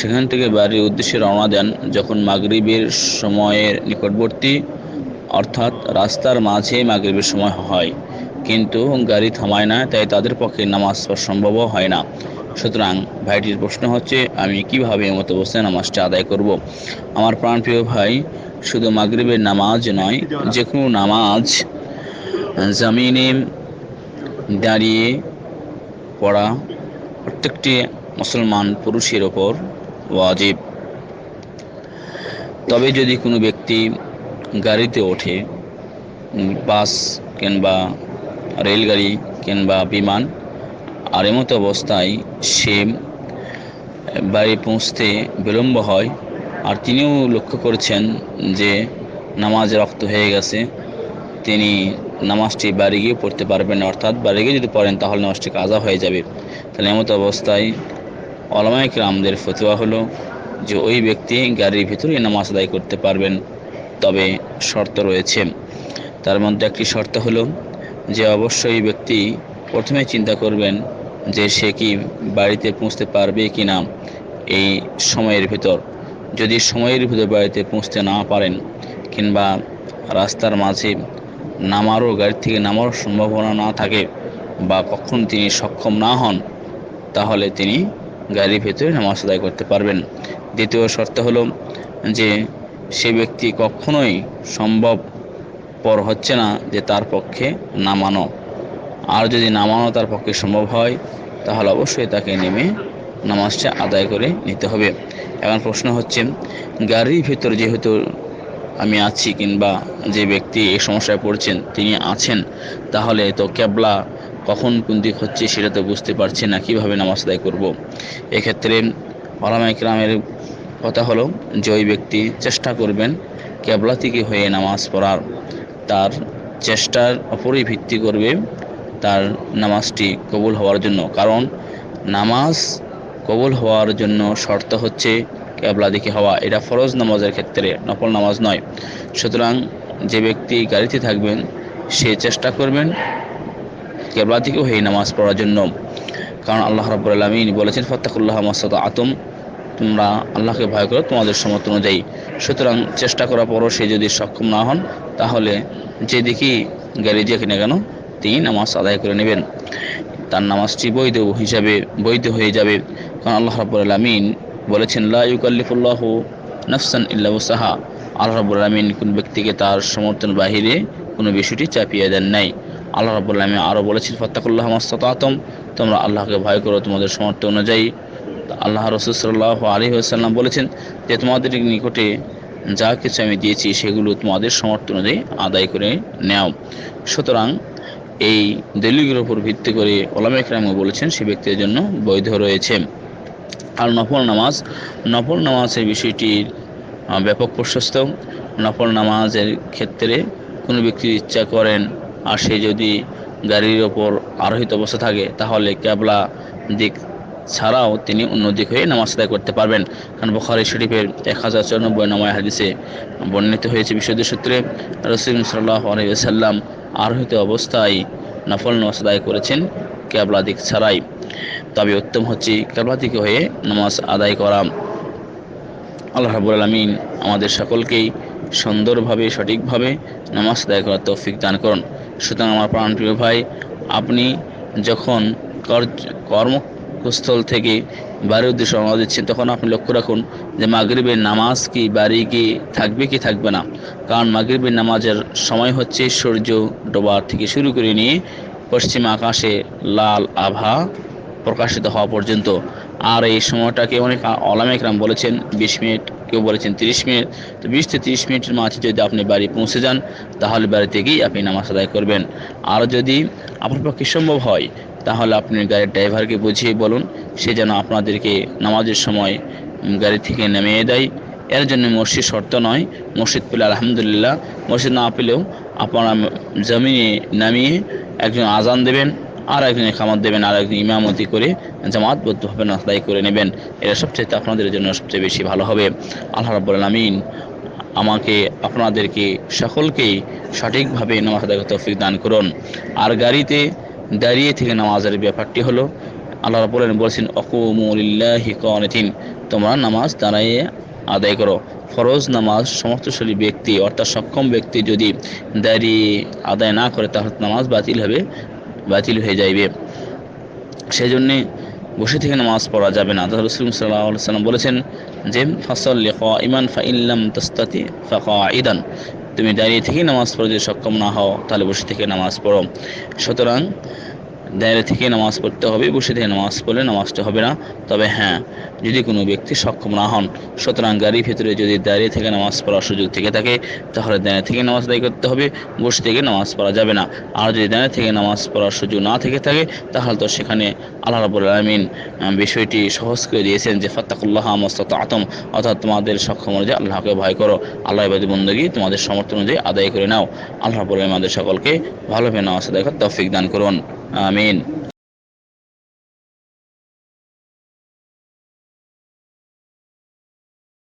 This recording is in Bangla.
সেখান থেকে বাড়ির উদ্দেশ্যে রওনা দেন যখন মাগরিবের সময়ের নিকটবর্তী, অর্থাৎ রাস্তার মাঝে মাগরিবের সময় হয় কিন্তু গাড়ি থামায় না, তাই তাদের পক্ষে নামাজ পড়া সম্ভব হয় না সুতরাং ভাইটির প্রশ্ন হচ্ছে, আমি কীভাবে মতো অবস্থায় নামাজটা আদায় করব। আমার প্রাণপ্রিয় ভাই, শুধু মাগরিবের নামাজ নয়, যে কোনো নামাজ জামিনে দাঁড়িয়ে পড়া প্রত্যেকটি মুসলমান পুরুষের ওপর ওয়াজিব। তবে যদি কোনো ব্যক্তি গাড়িতে ওঠে বাস কিংবা রেলগাড়ি কিংবা বিমান আর এমতো অবস্থায় সে বাড়ি পৌঁছতে বিলম্ব হয়। আর তিনিও লক্ষ্য করেছেন যে নামাজ রক্ত হয়ে গেছে, তিনি নামাজটি বাড়ি গিয়ে পড়তে পারবেন অর্থাৎ বাড়ি গিয়ে যদি পড়েন, তাহলে নামাজটি কাজা হয়ে যাবে। তাহলে এমতো অবস্থায় অলমায়িক রামদের ফতুয়া হলো যে ওই ব্যক্তি গাড়ির ভিতরে নামাজ আদায় করতে পারবেন, তবে শর্ত রয়েছে। তার মধ্যে একটি শর্ত হলো যে অবশ্যই ব্যক্তি প্রথমে চিন্তা করবেন যে সে কি বাড়িতে পৌঁছতে পারবে কি না এই সময়ের ভিতর। যদি সময়ের ভিতর বাড়িতে পৌঁছতে না পারেন কিংবা রাস্তার মাঝে নামারও গাড়ি থেকে নামারও সম্ভাবনা না থাকে বা কখন তিনি সক্ষম না হন, তাহলে তিনি গাড়ির ভেতরে নামাজ আদায় করতে পারবেন। দ্বিতীয় শর্ত হলো যে, সে ব্যক্তি কখনোই সম্ভব পর হচ্ছে না যে তার পক্ষে নামানো। আর যদি নামানো তার পক্ষে সম্ভব হয়, তাহলে অবশ্যই তাকে নেমে নামাজটা আদায় করে নিতে হবে। এখন প্রশ্ন হচ্ছে, গাড়ির ভিতর যেহেতু আমি আছি কিংবা যে ব্যক্তি এই সমস্যায় পড়ছেন, তিনি আছেন, তাহলে তো ক্যাবলা কখন কোন দিক হচ্ছে সেটা তো বুঝতে পারছি না, কীভাবে নামাজ আদায় করব। এক্ষেত্রে ওলামা ইকরামের কথা হলো যে ওই ব্যক্তি চেষ্টা করবেন ক্যাবলা থেকে হয়ে নামাজ পড়ার। তার চেষ্টার ওপরেই ভিত্তি করবে তার নামাজটি কবুল হওয়ার জন্য। কারণ নামাজ কবুল হওয়ার জন্য শর্ত হচ্ছে ক্যাবলা দিকে হওয়া। এটা ফরজ নামাজের ক্ষেত্রে, নফল নামাজ নয়। সুতরাং যে ব্যক্তি গাড়িতে থাকবেন, সে চেষ্টা করবেন কেবলা থেকেও হয়ে নামাজ পড়ার জন্য। কারণ আল্লাহ রাব্বুল আলামিন বলেছেন, ফত্তাকুল্লাহ মাসাদ আতম তোমরা আল্লাহকে ভয় করো তোমাদের সমর্থ অনুযায়ী। সুতরাং চেষ্টা করার পরও সে যদি সক্ষম না হন, তাহলে যেদিকেই গাড়ি যে কিনে কেন, তিনি নামাজ আদায় করে নেবেন। তার নামাজটি বৈধ হিসাবে, বৈধ হয়ে যাবে। কারণ আল্লাহ রাব্বুল আলামিন বলেছেন, লা ইউকাল্লিফুল্লাহু নাফসান ইল্লা উসাহা আল্লাহ রাব্বুল আলামিন কোন ব্যক্তিকে তার সমর্থন বাহিরে কোনো বিষয়টি চাপিয়ে দেন নাই। আল্লাহ রাব্বুল আলামিন আরও বলেছেন, ফত্তাকুল্লাহ মাস্তাতাতম তোমরা আল্লাহকে ভয় করো, তোমাদের সমর্থ অনুযায়ী। আল্লাহ রসুল সাল্লাহ আলী আসাল্লাম বলেছেন যে, তোমাদের নিকটে যা কিছু আমি দিয়েছি, সেগুলো তোমাদের সমর্থ অনুযায়ী আদায় করে নেও। সুতরাং এই দলিলের উপর ভিত্তি করে ওলামা ইকরাম বলেছেন, সে ব্যক্তির জন্য বৈধ রয়েছে। আর নফল নামাজ, নফল নামাজের বিষয়টির ব্যাপক প্রশস্ত। নফল নামাজের ক্ষেত্রে কোনো ব্যক্তি ইচ্ছা করেন আর সে যদি গাড়ির ওপর আরোহিত অবস্থা থাকে, তাহলে ক্যাবলা দিক ছাড়াও তিনি অন্য দিক হয়ে নামাজ আদায় করতে পারবেন। কারণ বখারি শরীফের এক হাজার চুরানব্বই নামায় হাদিসে বর্ণিত হয়েছে বিশুদ্ধ সূত্রে রসিম সাল্লাহ আলহিসাল্লাম আরোহিত অবস্থায় নফল নামাজ আদায় করেছেন ক্যাবলা দিক ছাড়াই। তবে উত্তম হচ্ছে ক্যাবলা দিকে হয়ে নামাজ আদায় করা। আল্লাহ রাবুল আলমিন আমাদের সকলকেই সুন্দরভাবে, সঠিকভাবে নামাজ আদায় করার তৌফিক দান করুন। সুতরাং আমার প্রাণপ্রিয় ভাই, আপনি যখন কর্মস্থল থেকে বাড়ির উদ্দেশ্যে রওনা দিচ্ছেন, তখন আপনি লক্ষ্য রাখুন যে মাগরিবের নামাজ কি, বাড়ি কি, থাকবে কি, থাকবে না। কারণ মাগরিবের নামাজের সময় হচ্ছে সূর্য ডোবার থেকে শুরু করে নিয়ে পশ্চিম আকাশে লাল আভা প্রকাশিত হওয়া পর্যন্ত। আর এই সময়টাকে অনেক অলামেকরাম বলেছেন, বিশ মিনিট কেউ বলেছেন তিরিশ মিনিট, তো বিশ থেকে তিরিশ মিনিটের মাঝে যদি আপনি বাড়ি পৌঁছে যান, তাহলে বাড়িতে গিয়ে আপনি নামাজ আদায় করবেন। আর যদি আপনার পক্ষে সম্ভব হয়, তাহলে আপনি গাড়ির ড্রাইভারকে বুঝিয়ে বলুন, সে যেন আপনাদেরকে নামাজের সময় গাড়ি থেকে নামিয়ে দেয়। এর জন্য মসজিদ শর্ত নয়, মসজিদ পেলে আলহামদুলিল্লাহ, মসজিদ না পেলেও আপনারা জমিনে নামিয়ে একজন আজান দেবেন আর একজন খামার দেবেন আর একজন ইমামতি করে জামাতবদ্ধভাবে নাস্তাই করে নেবেন। এটা সবচেয়ে আপনাদের জন্য সবচেয়ে বেশি ভালো হবে। আল্লাহ রাব্বুল আলামিন আমাকে, আপনাদেরকে সকলকেই সঠিকভাবে নামাজ আদায় করতে তৌফিক দান করুন। আর গাড়িতে দাঁড়িয়ে থেকে নামাজের ব্যাপারটি হলো, আল্লাহ আলামিন বলেছেন অকুমুলিল্লাহি কানিতিন তোমরা নামাজ দাঁড়িয়ে আদায় করো। ফরজ নামাজ সমর্থশালী ব্যক্তি, অর্থাৎ সক্ষম ব্যক্তি যদি দাঁড়িয়ে আদায় না করে, তাহলে নামাজ বাতিল হবে, বাতিল হয়ে যাইবে। সেই জন্যে বসে থেকে নামাজ পড়া যাবে না। তাহলে রসুল সাল্লাহ সাল্লাম বলেছেন যে ফসল ইমান ফা ইল্লাম তস্তাতি ফা ইদান তুমি দাঁড়িয়ে থেকেই নামাজ পড়ো যদি সক্ষম না হও, তাহলে বসে থেকে নামাজ পড়ো। সুতরাং দাঁড়িয়ে থেকে নামাজ পড়তে হবে, বসে থেকে নামাজ পড়লে নামাজটা হবে না। তবে হ্যাঁ যদি কোনো ব্যক্তি সক্ষম না হন, সুতরাং গাড়ির ভেতরে যদি দাঁড়িয়ে থেকে নামাজ পড়ার সুযোগ থেকে থাকে, তাহলে দাঁড়িয়ে থেকে নামাজ আদায় করতে হবে, বসে থেকে নামাজ পড়া যাবে না। আর যদি দাঁড়িয়ে থেকে নামাজ পড়ার সুযোগ না থেকে থাকে, তাহলে তো সেখানে আল্লাহ রাবুল আলমিন বিষয়টি সহজ করে দিয়েছেন যে, ফত্তাকুল্লাহ মস্তাত আতম অর্থাৎ তোমাদের সক্ষম অনুযায়ী আল্লাহকে ভয় করো। আল্লাহ ইবাদি বন্দগী, তোমাদের সমর্থন অনুযায়ী আদায় করে নাও। আল্লাহ রাবুল আলমিন আমাদের সকলকে ভালোভাবে নামাজ আদায় করার তৌফিক দান করুন। ആമീൻ